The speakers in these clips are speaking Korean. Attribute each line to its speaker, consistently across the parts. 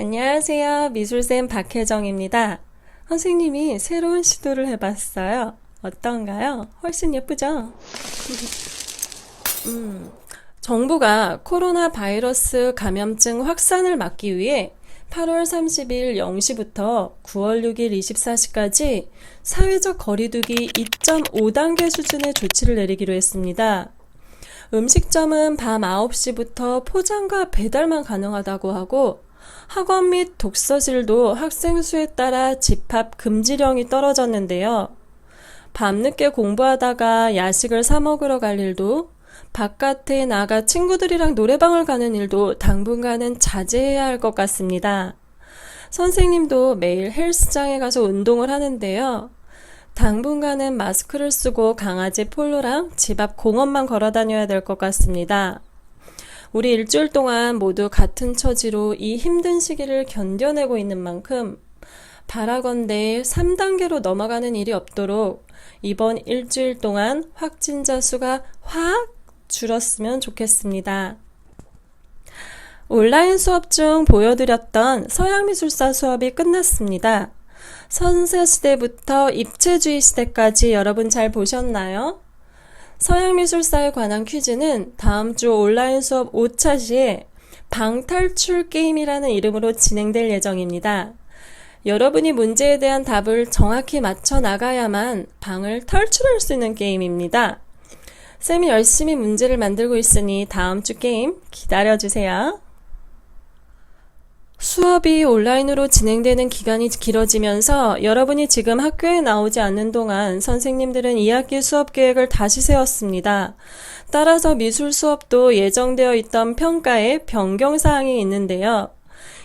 Speaker 1: 안녕하세요. 미술쌤 박혜정입니다. 선생님이 새로운 시도를 해봤어요. 어떤가요? 훨씬 예쁘죠? 음, 정부가 코로나 바이러스 감염증 확산을 막기 위해 8월 30일 0시부터 9월 6일 24시까지 사회적 거리두기 2.5단계 수준의 조치를 내리기로 했습니다. 음식점은 밤 9시부터 포장과 배달만 가능하다고 하고 학원 및 독서실도 학생 수에 따라 집합 금지령이 떨어졌는데요. 밤늦게 공부하다가 야식을 사 먹으러 갈 일도 바깥에 나가 친구들이랑 노래방을 가는 일도 당분간은 자제해야 할 것 같습니다. 선생님도 매일 헬스장에 가서 운동을 하는데요. 당분간은 마스크를 쓰고 강아지 폴로랑 집 앞 공원만 걸어 다녀야 될 것 같습니다. 우리 일주일 동안 모두 같은 처지로 이 힘든 시기를 견뎌내고 있는 만큼 바라건대 3단계로 넘어가는 일이 없도록 이번 일주일 동안 확진자 수가 확 줄었으면 좋겠습니다. 온라인 수업 중 보여드렸던 서양미술사 수업이 끝났습니다. 선사시대부터 입체주의 시대까지 여러분 잘 보셨나요? 서양미술사에 관한 퀴즈는 다음 주 온라인 수업 5차 시에 방탈출 게임이라는 이름으로 진행될 예정입니다. 여러분이 문제에 대한 답을 정확히 맞춰 나가야만 방을 탈출할 수 있는 게임입니다. 쌤이 열심히 문제를 만들고 있으니 다음 주 게임 기다려주세요. 수업이 온라인으로 진행되는 기간이 길어지면서 여러분이 지금 학교에 나오지 않는 동안 선생님들은 2학기 수업 계획을 다시 세웠습니다. 따라서 미술 수업도 예정되어 있던 평가에 변경 사항이 있는데요.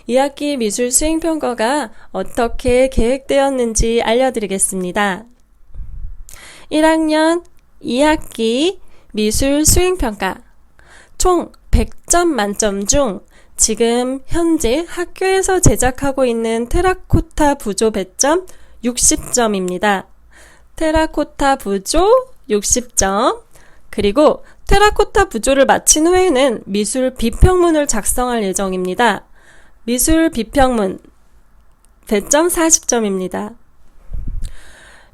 Speaker 1: 2학기 미술 수행 평가가 어떻게 계획되었는지 알려드리겠습니다. 1학년 2학기 미술 수행 평가 총 100점 만점 중 지금 현재 학교에서 제작하고 있는 테라코타 부조 배점 60점입니다. 테라코타 부조 60점. 그리고 테라코타 부조를 마친 후에는 미술 비평문을 작성할 예정입니다. 미술 비평문 배점 40점입니다.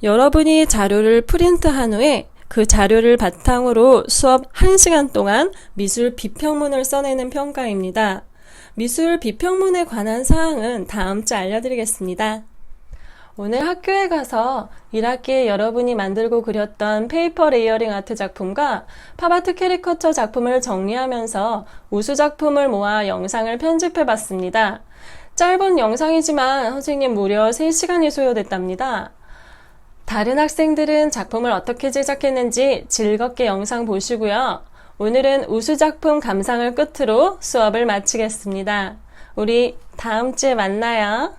Speaker 1: 여러분이 자료를 프린트한 후에 그 자료를 바탕으로 수업 1시간 동안 미술 비평문을 써내는 평가입니다. 미술 비평문에 관한 사항은 다음 주 알려드리겠습니다. 오늘 학교에 가서 1학기에 여러분이 만들고 그렸던 페이퍼 레이어링 아트 작품과 팝아트 캐리커처 작품을 정리하면서 우수 작품을 모아 영상을 편집해 봤습니다. 짧은 영상이지만 선생님 무려 3시간이 소요됐답니다. 다른 학생들은 작품을 어떻게 제작했는지 즐겁게 영상 보시고요. 오늘은 우수작품 감상을 끝으로 수업을 마치겠습니다. 우리 다음 주에 만나요.